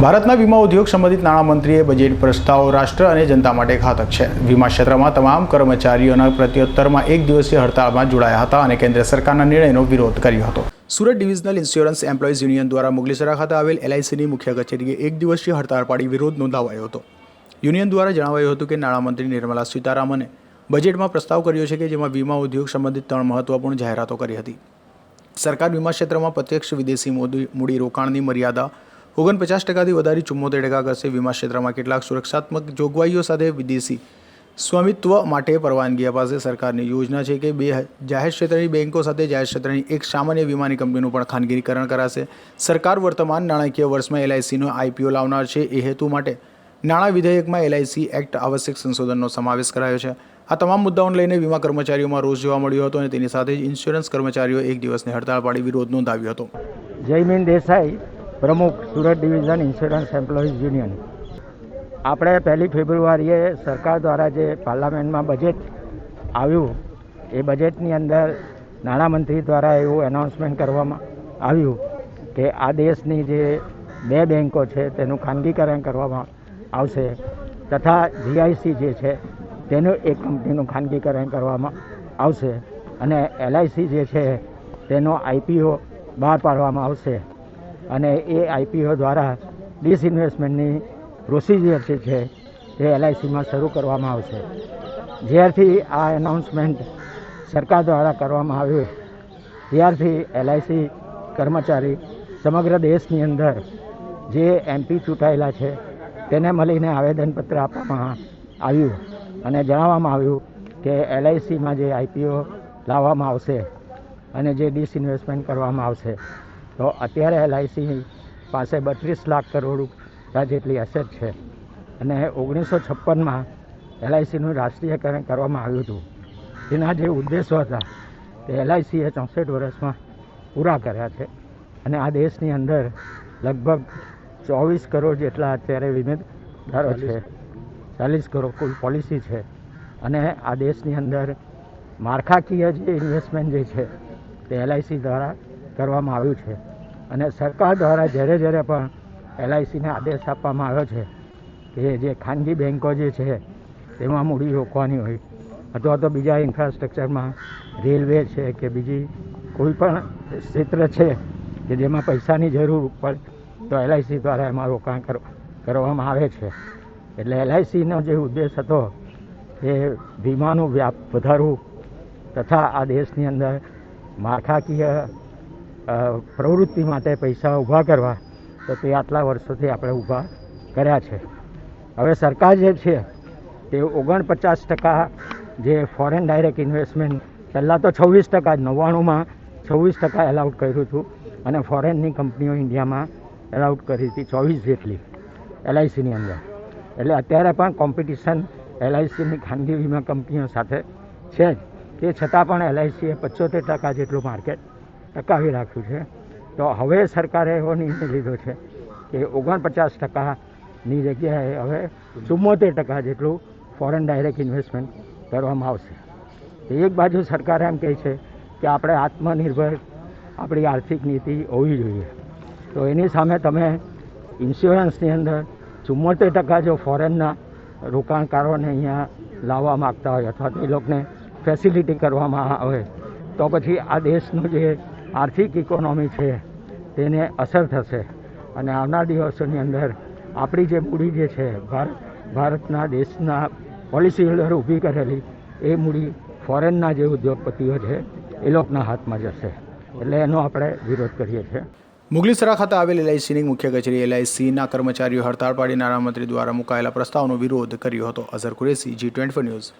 ભારતના વીમા ઉદ્યોગ સંબંધિત નાણામંત્રીએ બજેટ પ્રસ્તાવ રાષ્ટ્ર અને જનતા માટે ઘાતક છે. વીમા ક્ષેત્રમાં તમામ કર્મચારીઓના પ્રત્યુત્તરમાં એક દિવસીય હડતાળમાં જોડાયા હતા અને કેન્દ્ર સરકારના નિર્ણયનો વિરોધ કર્યો હતો. Surat divisional insurance employees union દ્વારા મુગલીસરા ખાતે આવેલ એલઆઈસીની મુખ્ય કચેરીએ એક દિવસીય હડતાળ પાડી વિરોધ નોંધાવાયો હતો. યુનિયન દ્વારા જણાવાયું હતું કે નાણામંત્રી નિર્મલા સીતારામને બજેટમાં પ્રસ્તાવ કર્યો છે કે જેમાં વીમા ઉદ્યોગ સંબંધિત ત્રણ મહત્વપૂર્ણ જાહેરાતો કરી હતી. સરકાર વીમા ક્ષેત્રમાં પ્રત્યક્ષ વિદેશી મૂડી મૂડીરોકાણની મર્યાદા ઓગણપચાસ ટકાથી વધારી ચુમ્મોતેર ટકા કરશે વીમા ક્ષેત્રમાં કેટલાક સુરક્ષાત્મક જોગવાઈઓ સાથે વિદેશી સ્વામિત્વ માટે પરવાનગી અપાશે. સરકારની યોજના છે કે બે જાહેર ક્ષેત્રની બેન્કો સાથે જાહેર ક્ષેત્રની એક સામાન્ય વીમાની કંપનીનું પણ ખાનગીકરણ કરાશે. સરકાર વર્તમાન નાણાકીય વર્ષમાં એલઆઈસીનો આઈપીઓ લાવનાર છે. એ હેતુ માટે નાણાં વિધેયકમાં એલઆઈસી એક્ટ આવશ્યક સંશોધનનો સમાવેશ કરાયો છે. આ તમામ મુદ્દાઓને લઈને વીમા કર્મચારીઓમાં રોષ જોવા મળ્યો હતો અને તેની સાથે જ ઇન્સ્યોરન્સ કર્મચારીઓ એક દિવસની હડતાળ પાડી વિરોધ નોંધાવ્યો હતો. જયમીન દેસાઈ. પ્રમુખ Surat division insurance employees union. આપણે પહેલી ફેબ્રુઆરીએ સરકાર દ્વારા જે પાર્લામેન્ટમાં બજેટ આવ્યું, એ બજેટની અંદર નાણામંત્રી દ્વારા એવું એનાઉન્સમેન્ટ કરવામાં આવ્યું કે આ દેશની જે બે બેન્કો છે તેનું ખાનગીકરણ કરવામાં આવશે તથા જીઆઈસી જે છે તેનું એક કંપનીનું ખાનગીકરણ કરવામાં આવશે અને એલઆઈસી જે છે તેનો આઈપીઓ બહાર પાડવામાં આવશે. અને એ આઈપીઓ દ્વારા ડિસઇન્વેસ્ટમેન્ટની પ્રોસિજર જે છે તે એલઆઈસીમાં શરૂ કરવામાં આવશે. જ્યારથી આ એનાઉન્સમેન્ટ સરકાર દ્વારા કરવામાં આવ્યું, ત્યારથી એલઆઈસી કર્મચારી સમગ્ર દેશની અંદર જે એમપી ચૂંટાયેલા છે, તેને મળીને આવેદનપત્ર આપવામાં આવ્યું અને જણાવવામાં આવ્યું કે એલઆઈસીમાં જે આઈપીઓ લાવવામાં આવશે અને જે ડિસઇન્વેસ્ટમેન્ટ કરવામાં આવશે તો અત્યારે એલઆઈસી પાસે બત્રીસ લાખ કરોડ જેટલી એસેટ છે. અને ઓગણીસો છપ્પનમાં એલઆઈસીનું રાષ્ટ્રીયકરણ કરવામાં આવ્યું હતું. તેના જે ઉદ્દેશો હતા તે એલઆઈસીએ ચોસઠ વર્ષમાં પૂરા કર્યા છે. અને આ દેશની અંદર લગભગ ચોવીસ કરોડ જેટલા અત્યારે વીમેદારો છે. ચાલીસ કરોડ કુલ પોલિસી છે. અને આ દેશની અંદર માળખાકીય જે ઇન્વેસ્ટમેન્ટ જે છે તે એલઆઈસી દ્વારા કરવામાં આવ્યું છે. અને સરકાર દ્વારા જ્યારે જ્યારે પણ એલઆઈસીને આદેશ આપવામાં આવ્યો છે કે જે ખાનગી બેન્કો જે છે, તેમાં મૂડી રોકવાની હોય અથવા તો બીજા ઇન્ફ્રાસ્ટ્રક્ચરમાં રેલવે છે કે બીજી કોઈ પણ ક્ષેત્ર છે કે જેમાં પૈસાની જરૂર પડે, તો એલઆઈસી દ્વારા એમાં રોકાણ કર, કરવામાં આવે છે. એટલે એલઆઈસીનો જે ઉદ્દેશ હતો એ વીમાનું વ્યાપ વધારવું તથા આ દેશની અંદર માળખાકીય પ્રવૃત્તિ માટે પૈસા ઊભા કરવા, તો તે આટલા વર્ષોથી આપણે ઊભા કર્યા છે. હવે સરકાર જે છે, તે ઓગણપચાસ ટકા જે ફોરેન ડાયરેક્ટ ઇન્વેસ્ટમેન્ટ પહેલાં તો છવ્વીસ ટકા નવ્વાણુંમાં છવ્વીસ ટકા એલાઉટ કર્યું હતું, અને ફોરેનની કંપનીઓ ઇન્ડિયામાં એલાઉટ કરી હતી ચોવીસ જેટલી એલઆઈસીની અંદર. એટલે અત્યારે પણ કોમ્પિટિશન એલઆઈસીની ખાનગી વીમા કંપનીઓ સાથે છે તે છતાં પણ એલઆઈસીએ પચોતેર ટકા જેટલું માર્કેટ ટકાવી રાખ્યું છે. તો હવે સરકારે એવો નિર્ણય લીધો છે કે ઓગણપચાસ ટકાની જગ્યાએ હવે ચુમ્મોતેર ટકા જેટલું ફોરેન ડાયરેક્ટ ઇન્વેસ્ટમેન્ટ કરવામાં આવશે. તો એક બાજુ સરકાર એમ કહે છે કે આપણે આત્મનિર્ભર આપણી આર્થિક નીતિ હોવી જોઈએ. તો એની સામે તમે ઇન્સ્યોરન્સની અંદર ચુમ્મોતેર ટકા જો ફોરેનના રોકાણકારોને અહીંયા લાવવા માગતા હોય અથવા તો એ લોકોને ફેસિલિટી કરવામાં આવે, તો પછી આ દેશનું જે આર્થિક ઇકોનોમી છે, તેને અસર થશે. અને આવનાર દિવસોની અંદર આપણી જે મૂડી જે છે ભારત ભારતના દેશના પોલિસી હોલ્ડર ઊભી કરેલી, એ મૂડી ફોરેનના જે ઉદ્યોગપતિઓ છે, એ લોકોના હાથમાં જશે. એટલે એનો આપણે વિરોધ કરીએ છીએ. મુગલીસરા ખાતે આવેલ એલઆઈસીની મુખ્ય કચેરી એલઆઈસીના કર્મચારીઓ હડતાળ પાડી નાણામંત્રી દ્વારા મુકાયેલા પ્રસ્તાવનો વિરોધ કર્યો હતો. Azhar Qureshi G twenty news